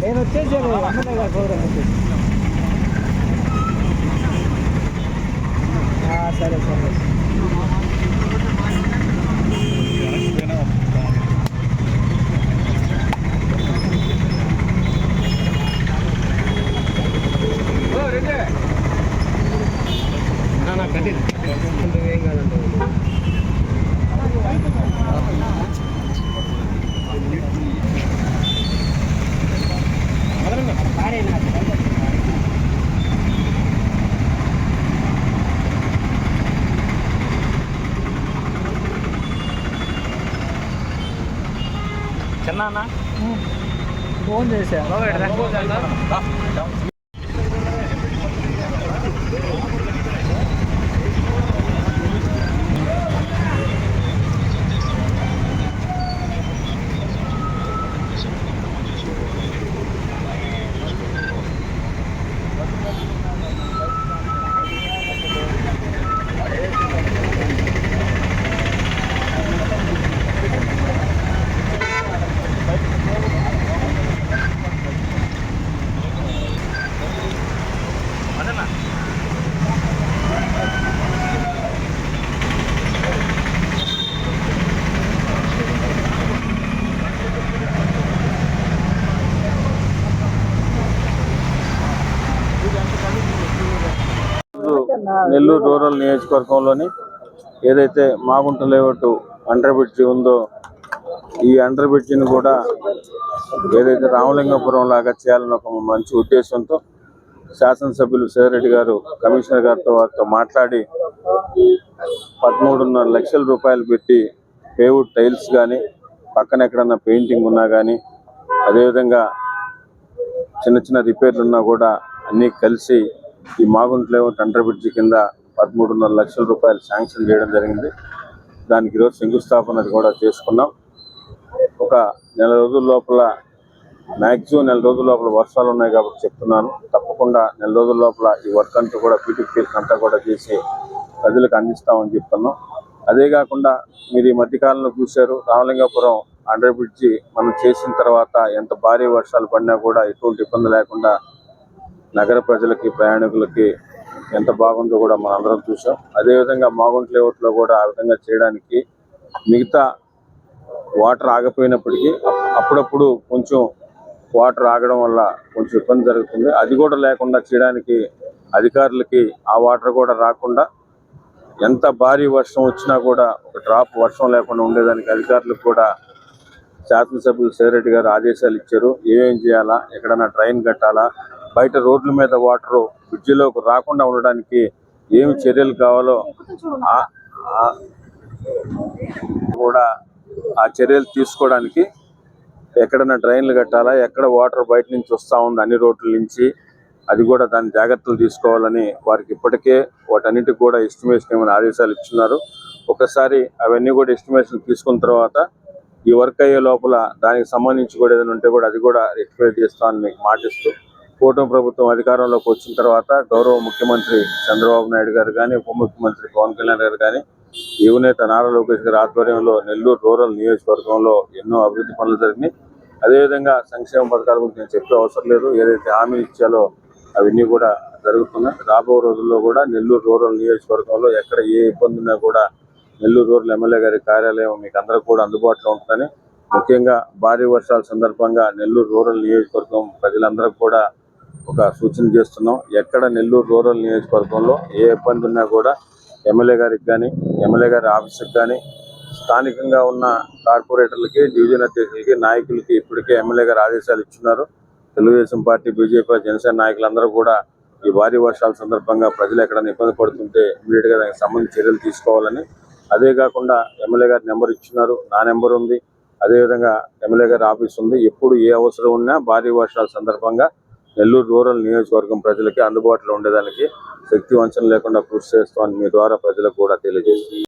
నేను వచ్చేసాను. ఎమ్మెల్యే గారు ప్రోగ్రామ్ వచ్చేసి సరే సరే ఏం కాదండి చిన్న ఫోన్ చేశా. నెల్లూరు రూరల్ నియోజకవర్గంలోని ఏదైతే మాగుంట లేఅవుట్ అండర్ బ్రిడ్జి ఉందో ఈ అండర్ బ్రిడ్జిని కూడా ఏదైతే రామలింగపురం లాగా చేయాలని ఒక మంచి ఉద్దేశంతో శాసనసభ్యులు సేరెడ్డి గారు కమిషనర్ గారితో వారితో మాట్లాడి పదమూడున్నర లక్షల రూపాయలు పెట్టి పేవుడ్ టైల్స్ కానీ పక్కన ఎక్కడన్నా పెయింటింగ్ ఉన్నా కానీ అదేవిధంగా చిన్న చిన్న రిపేర్లు ఉన్నా కూడా అన్నీ కలిసి ఈ మాగుంట్లో లేఅవుట్ అండర్ బ్రిడ్జి కింద పదమూడున్నర లక్షల రూపాయలు శాంక్షన్ చేయడం జరిగింది. దానికి ఈరోజు శంకుస్థాపన కూడా చేసుకున్నాం. ఒక నెల రోజుల లోపల మ్యాక్సిమం నెల రోజుల లోపల వర్షాలు ఉన్నాయి కాబట్టి చెప్తున్నాను. తప్పకుండా నెల రోజుల లోపల ఈ వర్క్ అంతా కూడా పీటీపీ అంతా కూడా చేసి ప్రజలకు అందిస్తామని చెప్తున్నాం. అదే కాకుండా మీరు ఈ మధ్యకాలంలో చూశారు రామలింగాపురం అండర్ బ్రిడ్జి మనం చేసిన తర్వాత ఎంత భారీ వర్షాలు పడినా కూడా ఎటువంటి ఇబ్బంది లేకుండా నగర ప్రజలకి ప్రయాణికులకి ఎంత బాగుందో కూడా మనం అందరం చూసాం అదేవిధంగా మాగుంట్ లేఅవుట్లో కూడా ఆ విధంగా చేయడానికి మిగతా వాటర్ ఆగిపోయినప్పటికీ అప్పుడప్పుడు కొంచెం వాటర్ ఆగడం వల్ల కొంచెం ఇబ్బంది జరుగుతుంది. అది కూడా లేకుండా చేయడానికి అధికారులకి ఆ వాటర్ కూడా రాకుండా ఎంత భారీ వర్షం వచ్చినా కూడా ఒక డ్రాప్ వర్షం లేకుండా ఉండేదానికి అధికారులకు కూడా శాసనసభ్యులు సేరెడ్డి గారు ఆదేశాలు ఇచ్చారు. ఏమేం చేయాలా? ఎక్కడైనా ట్రైన్ కట్టాలా? బయట రోడ్ల మీద వాటరు బ్రిడ్జిలోకి రాకుండా ఉండడానికి ఏమి చర్యలు కావాలో కూడా ఆ చర్యలు తీసుకోవడానికి ఎక్కడైనా డ్రైన్లు కట్టాలా ఎక్కడ వాటర్ బయట నుంచి వస్తూ ఉంది అన్ని రోడ్ల నుంచి అది కూడా దాని జాగ్రత్తలు తీసుకోవాలని వారికి ఇప్పటికే వాటన్నిటికి కూడా ఎస్టిమేషన్ ఏమైనా ఆదేశాలు ఇచ్చున్నారు. ఒకసారి అవన్నీ కూడా ఎస్టిమేషన్ తీసుకున్న తర్వాత ఈ వర్క్ అయ్యే లోపల దానికి సంబంధించి కూడా ఏదైనా ఉంటే కూడా అది కూడా రెక్టిఫై చేస్తామని మీకు మాటిస్తూ కూటమి ప్రభుత్వం అధికారంలోకి వచ్చిన తర్వాత గౌరవ ముఖ్యమంత్రి చంద్రబాబు నాయుడు గారు కానీ ఉప ముఖ్యమంత్రి పవన్ కళ్యాణ్ గారు కానీ యువనేత నారా లోకేష్ గారి ఆధ్వర్యంలో నెల్లూరు రూరల్ నియోజకవర్గంలో ఎన్నో అభివృద్ధి పనులు జరిగినాయి. అదేవిధంగా సంక్షేమ పథకాల గురించి నేను చెప్పే అవసరం లేదు. ఏదైతే హామీ ఇచ్చాలో అవన్నీ కూడా జరుగుతున్నాయి. రాబో రోజుల్లో కూడా నెల్లూరు రూరల్ నియోజకవర్గంలో ఎక్కడ ఏ ఇబ్బంది ఉన్నా కూడా నెల్లూరు రూరల్ ఎమ్మెల్యే గారి కార్యాలయం మీకు అందరూ కూడా అందుబాటులో ఉంటుందని ముఖ్యంగా భారీ వర్షాల సందర్భంగా నెల్లూరు రూరల్ నియోజకవర్గం ప్రజలందరికీ కూడా ఒక సూచన చేస్తున్నాం. ఎక్కడ నెల్లూరు రూరల్ నియోజకవర్గంలో ఏ ఇబ్బంది ఉన్నా కూడా ఎమ్మెల్యే గారికి కానీ ఎమ్మెల్యే గారి ఆఫీస్కి కానీ స్థానికంగా ఉన్న కార్పొరేటర్లకి డివిజన్ అధ్యక్షులకి నాయకులకి ఇప్పటికే ఎమ్మెల్యే గారు ఆదేశాలు ఇచ్చున్నారు. తెలుగుదేశం పార్టీ బీజేపీ జనసేన నాయకులందరూ కూడా ఈ భారీ వర్షాల సందర్భంగా ప్రజలు ఎక్కడైనా ఇబ్బంది పడుతుంటే ఇమీడియట్గా దానికి సంబంధించి చర్యలు తీసుకోవాలని. అదే కాకుండా ఎమ్మెల్యే గారి నెంబర్ ఇచ్చినారు నా నెంబర్ ఉంది. అదేవిధంగా ఎమ్మెల్యే గారి ఆఫీస్ ఉంది. ఎప్పుడు ఏ అవసరం ఉన్నా భారీ వర్షాల సందర్భంగా నెల్లూరు రూరల్ నియోజకవర్గం ప్రజలకి అందుబాటులో ఉండేదానికి శక్తి వంచన లేకుండా కృషి చేస్తామని మీ ద్వారా ప్రజలకు కూడా తెలియజేస్తుంది